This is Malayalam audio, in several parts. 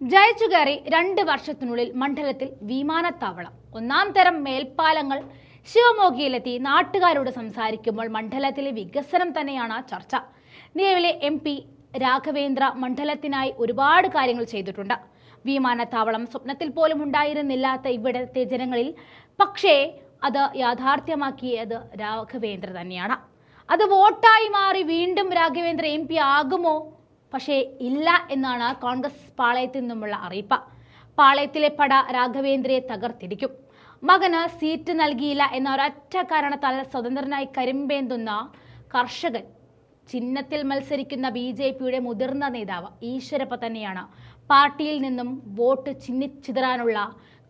ജയിച്ചു കയറി രണ്ട് വർഷത്തിനുള്ളിൽ മണ്ഡലത്തിൽ വിമാനത്താവളം. ഒന്നാം തരം മേൽപ്പാലങ്ങൾ ശിവമോഗിയിലെത്തി നാട്ടുകാരോട് സംസാരിക്കുമ്പോൾ മണ്ഡലത്തിലെ വികസനം തന്നെയാണ് ചർച്ച. നിലവിലെ എം പി രാഘവേന്ദ്ര മണ്ഡലത്തിനായി ഒരുപാട് കാര്യങ്ങൾ ചെയ്തിട്ടുണ്ട്. വിമാനത്താവളം സ്വപ്നത്തിൽ പോലും ഉണ്ടായിരുന്നില്ലാത്ത ഇവിടത്തെ ജനങ്ങളിൽ പക്ഷേ അത് യാഥാർത്ഥ്യമാക്കിയത് രാഘവേന്ദ്ര തന്നെയാണ്. അത് വോട്ടായി മാറി വീണ്ടും രാഘവേന്ദ്ര എം പി ആകുമോ? പക്ഷേ ഇല്ല എന്നാണ് കോൺഗ്രസ് പാളയത്തിൽ നിന്നുമുള്ള അറിയിപ്പ്. പാളയത്തിലെ പട രാഘവേന്ദ്രയെ തകർത്തിരിക്കും മകന് സീറ്റ് നൽകിയില്ല എന്ന ഒരൊറ്റ കാരണത്താൽ സ്വതന്ത്രനായി കരിമ്പേന്തുന്ന കർഷകൻ. ചിഹ്നത്തിൽ മത്സരിക്കുന്ന ബി ജെ പിയുടെ മുതിർന്ന നേതാവ് ഈശ്വരപ്പ തന്നെയാണ് പാർട്ടിയിൽ നിന്നും വോട്ട് ചിഹ്നിച്ചിതറാനുള്ള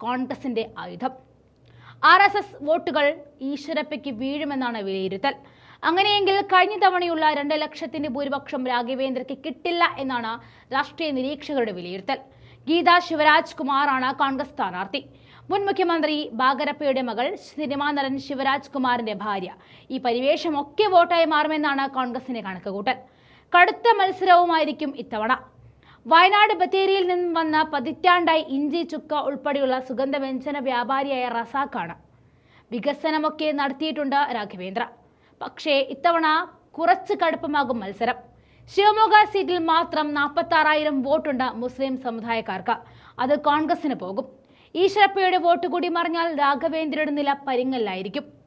കോൺഗ്രസിന്റെ ആയുധം. ആർ എസ് എസ് വോട്ടുകൾ ഈശ്വരപ്പയ്ക്ക് വീഴുമെന്നാണ് വിലയിരുത്തൽ. അങ്ങനെയെങ്കിൽ കഴിഞ്ഞ തവണയുള്ള രണ്ട് ലക്ഷത്തിന്റെ ഭൂരിപക്ഷം രാഘവേന്ദ്രയ്ക്ക് കിട്ടില്ല എന്നാണ് രാഷ്ട്രീയ നിരീക്ഷകരുടെ വിലയിരുത്തൽ. ഗീത ശിവരാജ് കുമാറാണ് കോൺഗ്രസ് സ്ഥാനാർത്ഥി. മുൻ മുഖ്യമന്ത്രി ബാഗരപ്പയുടെ മകൾ സിനിമാ നടൻ ശിവരാജ് കുമാറിന്റെ ഭാര്യ. ഈ പരിവേഷം ഒക്കെ വോട്ടായി മാറുമെന്നാണ് കോൺഗ്രസിന്റെ കണക്കുകൂട്ടൽ. കടുത്ത മത്സരവുമായിരിക്കും ഇത്തവണ. വയനാട് ബത്തേരിയിൽ നിന്നും വന്ന പതിറ്റാണ്ടായി ഇഞ്ചി ചുക്ക ഉൾപ്പെടെയുള്ള സുഗന്ധവ്യഞ്ജന വ്യാപാരിയായ റസാഖാണ് വികസനമൊക്കെ നടത്തിയിട്ടുണ്ട് രാഘവേന്ദ്ര. പക്ഷേ ഇത്തവണ കുറച്ച് കടുപ്പമാകും മത്സരം. ശിവമോഗ സീറ്റിൽ മാത്രം നാൽപ്പത്തി ആറായിരം വോട്ടുണ്ട് മുസ്ലിം സമുദായക്കാർക്ക്. അത് കോൺഗ്രസിന് പോകും. ഈശ്വരപ്പയുടെ വോട്ട് കൂടി മറിഞ്ഞാൽ രാഘവേന്ദ്രയുടെ നില പരിങ്ങലിലായിരിക്കും.